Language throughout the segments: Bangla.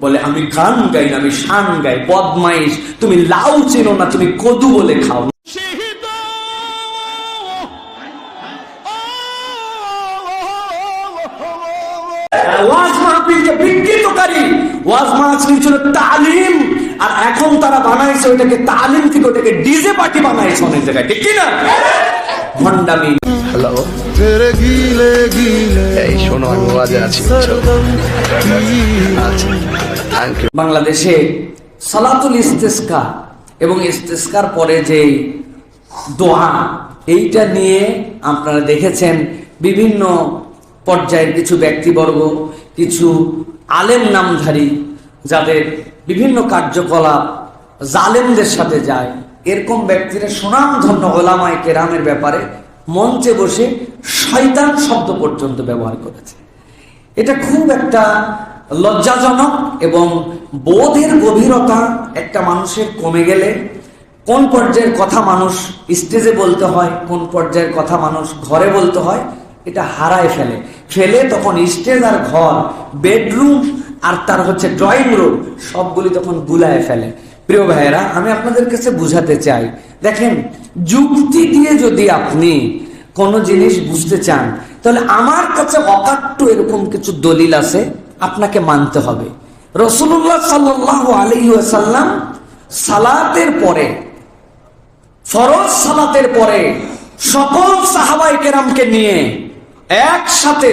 বলে আমি গান গাই না আমি শান গাই বদমাইশ তুমি লাউ চেনো না তুমি কদু বলে খাও তালিম আর এখন তারা বানাইছে ওটাকে তালিম থেকে ওটাকে ডিজে পার্টি বানাইছে অনেক জায়গায় ঠিক কি না ভণ্ডামি হ্যালো এই শোনো আমি ওয়াজে আছি আচ্ছা, বাংলাদেশে সালাতুল ইস্তেস্কা এবং ইস্তেস্কার পরে যে দোহা এইটা নিয়ে আপনারা দেখেছেন বিভিন্ন পর্যায়ের কিছু ব্যক্তিবর্গ কিছু আলেম নামধারী যাদের বিভিন্ন কার্যকলাপ জালেমদের সাথে যায়। এরকম ব্যক্তিরা সুনামধন্য ওলামায় কেরামের ব্যাপারে মঞ্চে বসে শয়তান শব্দ পর্যন্ত ব্যবহার করেছে। এটা খুব একটা লজ্জাজনক এবং বোধের গভীরতা একটা মানুষের কমে গেলে কোন পর্যায়ের কথা মানুষ স্টেজে বলতে হয়, কোন পর্যায়ের কথা মানুষ ঘরে বলতে হয়, এটা হারায় ফেলে। ফেলে তখন স্টেজ আর ঘর, বেডরুম আর তার হচ্ছে ড্রয়িং রুম, সবগুলি তখন গুলায় ফেলে। প্রিয় ভাইয়েরা, আমি আপনাদের কাছে বুঝাতে চাই। দেখেন, যুক্তি দিয়ে যদি আপনি কোনো জিনিস বুঝতে চান, তাহলে আমার কাছে অকাট্য এরকম কিছু দলিল আছে, আপনাকে মানতে হবে। রসুল্লাহ সাল্লাহ আলহিসাল্লাম সালাতের পরে, ফরজ সালাতের পরে সকল সাহাবাই কেরামকে নিয়ে একসাথে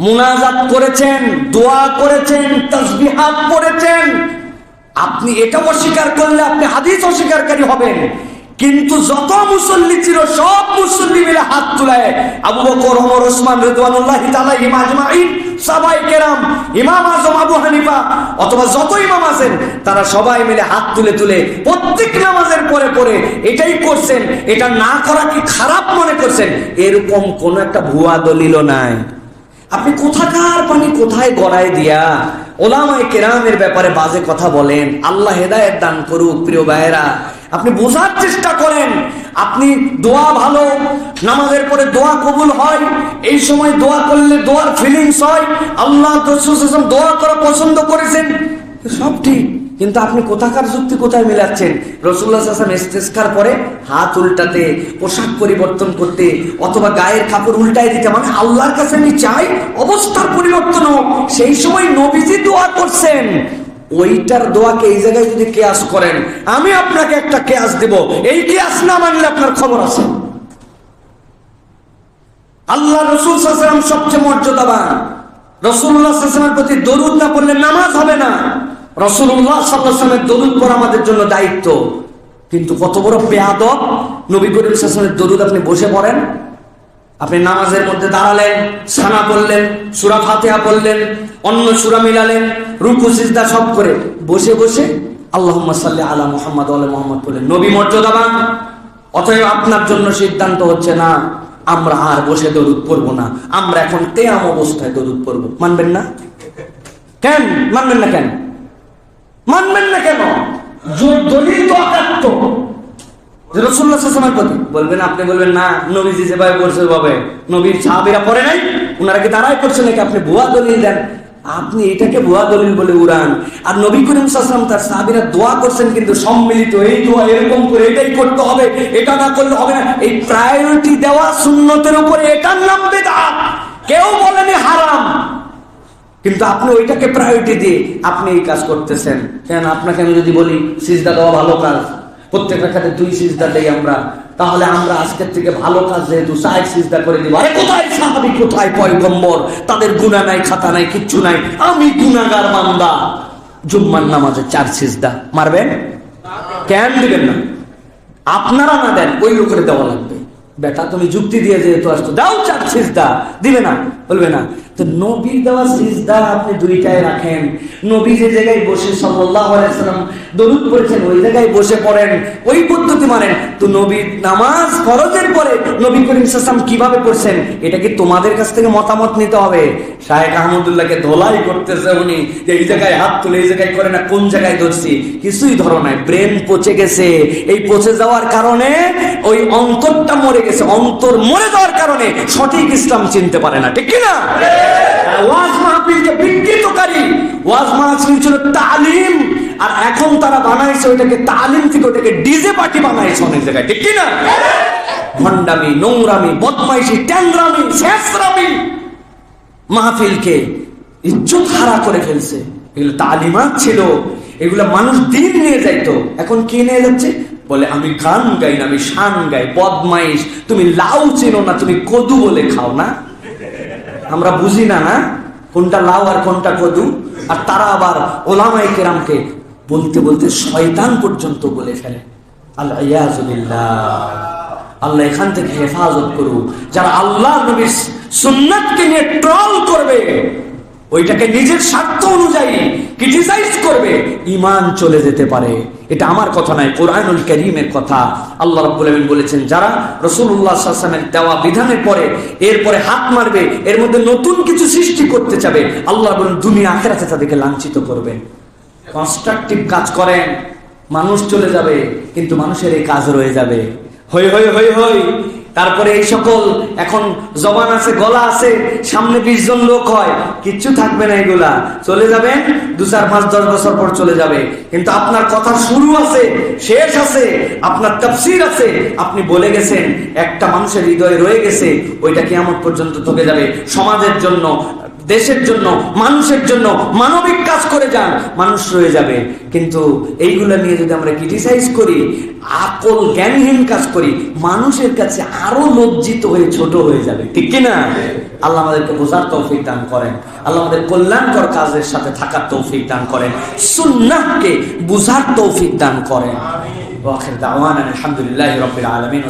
মুনাজাত করেছেন, দোয়া করেছেন, তসবিহাত করেছেন। আপনি এটা অস্বীকার করলে আপনি হাদিস অস্বীকারকারী হবেন। কিন্তু যত মুসল্লি ছিল, সব মুসল্লি মিলে হাত তুলায়। আবু বকর, ওমর, ওসমান রিদওয়ানুল্লাহ তাআলা আজমাইন সবাই কেরাম, ইমাম আজম, আবু হানিফা, অথবা যত ইমাম আছেন, তারা সবাই মিলে হাত তুলে তুলে প্রত্যেক নামাজের পরে পরে এটাই করছেন। এটা না করা কি খারাপ মনে করছেন? এরকম কোন একটা ভুয়া দলিল নাই। আপনি কোথাকার পানি কোথায় গড়ায় দিয়া ওলামায় কেরামের ব্যাপারে বাজে কথা বলেন? আল্লাহ হেদায়েত দান করুক, প্রিয় ভাইয়েরা। আপনি বোঝার চেষ্টা করেন। আপনি দোয়া ভালো, নামাজের পরে দোয়া কবুল হয়, এই সময় দোয়া করলে দোয়ার ফিলিংস হয়। আল্লাহ দোয়া করা পছন্দ করেছেন। সব ঠিক। কিন্তু আপনি কোথাকার যুক্তি কোথায় মিলাচ্ছেন? রসুল্লাহ হাসান ইস্তেস্কার পরে হাত উল্টাতে, পোশাক পরিবর্তন করতে, অথবা গায়ের কাপড় উল্টাই দিতে মানে আল্লাহর কাছে আমি চাই অবস্থার পরিবর্তন হোক। সেই সময় নবীজি দোয়া করছেন। ওইটার দোয়াকে এই জায়গায় যদি কেয়াস করেন, আমি আপনাকে একটা কেয়াস দেব। এই কেয়াস না মানলে আপনার খবর আছে। আল্লাহ রসুল সবচেয়ে মর্যাদাবান। রসুল্লাহ প্রতি দরুদ না পড়লে নামাজ হবে না। রসুল্লাহ সাল্লামের দরুদ পড়া আমাদের জন্য দায়িত্ব। কিন্তু কত বড় বেয়াদব নবী করিম সাল্লামের দরুদ আপনি বসে পড়েন। আপনি নামাজের মধ্যে দাঁড়ালেন, সানা পড়লেন, সুরা ফাতেহা পড়লেন, অন্য সুরা মিলালেন, রুকু, সিজদা সব করে বসে বসে আল্লাহ সাল্লি আলা মোহাম্মদ আল্লাহ মোহাম্মদ বললেন নবী মর্যাদাবান অতএব আপনার জন্য সিদ্ধান্ত হচ্ছে না, আমরা আর বসে দরুদ পড়ব না, আমরা এখন তেয়াম অবস্থায় দরুদ পড়ব। মানবেন না? কেন? মানবেন না কেন? মানবেন না কেন? আপনি এটাকে ভুয়া বলে উড়ান। আর নবী তার দোয়া করছেন, কিন্তু সম্মিলিত এই দোয়া এরকম করে এটাই করতে হবে, এটা না করলে হবে না। এই প্রায়োরিটি দেওয়া সুন্নতের উপরে এটার নাম বেদাত। কেউ বলেনি হারাম। কিন্তু আপনি ওইটাকে প্রায়োরিটি দিয়ে আপনি এই কাজ করতেছেন। কেন আপনাকে আমি যদি বলি, সিজদা দেওয়া ভালো কাজ প্রত্যেকটা রাখাতে দুই সিজদা দেই আমরা, তাহলে আমরা আজকের থেকে ভালো কাজ যেহেতু সাইড সিজদা করে দিব। আরে কোথায় সাহাবি কোথায় পয়গম্বর? তাদের গুণা নাই, খাতা নাই, কিচ্ছু নাই। আমি গুনাগার মান্দা জুম্মার নামাজে চার সিজদা। মারবেন? কেন দিবেন না? আপনারা না দেন, ওই লোকের দেওয়া লাগবে। বেটা, তুমি যুক্তি দিয়ে যেহেতু আসতো দাও চার সিজদা। দিবে না, বলবে না। তো নবীর দেওয়া সিজদা আপনি দুইটায় রাখেন। নবী যে জায়গায় বসে সাল্লাল্লাহু আলাইহি সাল্লাম দরুদ পড়েছেন, ওই জায়গায় বসে পড়েন, ওই পদ্ধতি মানেন। তো নবীর নামাজ পরে নবী করিম কীভাবে পড়ছেন, এটা কি তোমাদের কাছ থেকে মতামত নিতে হবে? শাহেখ আহমদুল্লাহকে ধোলাই করতেছে উনি, যে এই জায়গায় হাত তুলে এই জায়গায় করে না, কোন জায়গায় ধরছি? কিছুই ধরো নাই, ব্রেন পচে গেছে। এই পচে যাওয়ার কারণে ওই অন্তরটা মরে গেছে, অন্তর মরে যাওয়ার কারণে সঠিক ইসলাম চিনতে পারে না, ঠিক কি না ওয়াজ মাহফিলকে ওয়াজ মাহফিল ছিল তালিম, আর এখন তারা বানাইছে ওইটাকে তালিম থেকে ডিজে পার্টি বানাইছে অনেক জায়গায়। ঠিক ভণ্ডামি, নোংরামি, বদমাইশি, ট্যাংরামি, শেষরামি মাহফিলকে ইজ্জত হারা করে ফেলছে। এগুলো তালিমাত ছিল, এগুলো মানুষ দিন নিয়ে যাইতো। এখন কে নিয়ে যাচ্ছে? বলে, আমি গান গাই না, আমি শান গাই, বদমাইশ। তুমি লাউ চেনো না, তুমি কদু বলে খাও না। আমরা বুঝি না না? কোনটা লাউ আর কোনটা কদু? আর তারা আবার ওলামাই কেরামকে বলতে বলতে শয়তান পর্যন্ত বলে ফেলে। আল্লাহ আল্লাহ এখান থেকে হেফাজত করুক। যারা আল্লাহ নবীর সুন্নাতকে নিয়ে ট্রল করবে ওইটাকে নিজের স্বার্থ অনুযায়ী ক্রিটিসাইজ করবে ইমান চলে যেতে পারে। এটা আমার কথা নয়, কোরআনুল করিমের কথা। আল্লাহ রাব্বুল আলামিন বলেছেন, যারা আলাইহি ওয়াসাল্লামের দেওয়া বিধানের পরে, এরপরে হাত মারবে, এর মধ্যে নতুন কিছু সৃষ্টি করতে চাবে, আল্লাহ বলেন, দুনিয়া আখেরাতে তাদেরকে লাঞ্ছিত করবেন কনস্ট্রাকটিভ কাজ করেন, মানুষ চলে যাবে, কিন্তু মানুষের এই কাজ রয়ে যাবে। হই হই হই হই তারপরে এই সকল এখন জবান আছে, গলা আছে, সামনে বিশ জন লোক হয়, কিচ্ছু থাকবে না এগুলা। চলে যাবে দু চার পাঁচ, দশ বছর পর চলে যাবে। কিন্তু আপনার কথা শুরু আছে, শেষ আছে, আপনার তফসির আছে, আপনি বলে গেছেন, একটা মানুষের হৃদয়ে রয়ে গেছে, ওইটা কেমন পর্যন্ত থেকে যাবে। সমাজের জন্য দেশের জন্য মানুষের জন্য মানবিক কাজ করে যান মানুষ রয়ে যাবে। কিন্তু এইগুলা নিয়ে যদি আমরা ক্রিটিসাইজ করি আকল জ্ঞানহীন কাজ করি মানুষের কাছে আরও লজ্জিত হয়ে ছোট হয়ে যাবে। ঠিক কিনা? আল্লাহ আমাদেরকে বোঝার তৌফিক দান করেন। আল্লাহ আমাদের কল্যাণকর কাজের সাথে থাকার তৌফিক দান করেন। সুন্নাহকে বুঝার তৌফিক দান করেন। আলহামদুলিল্লাহি রাব্বিল আলামিন।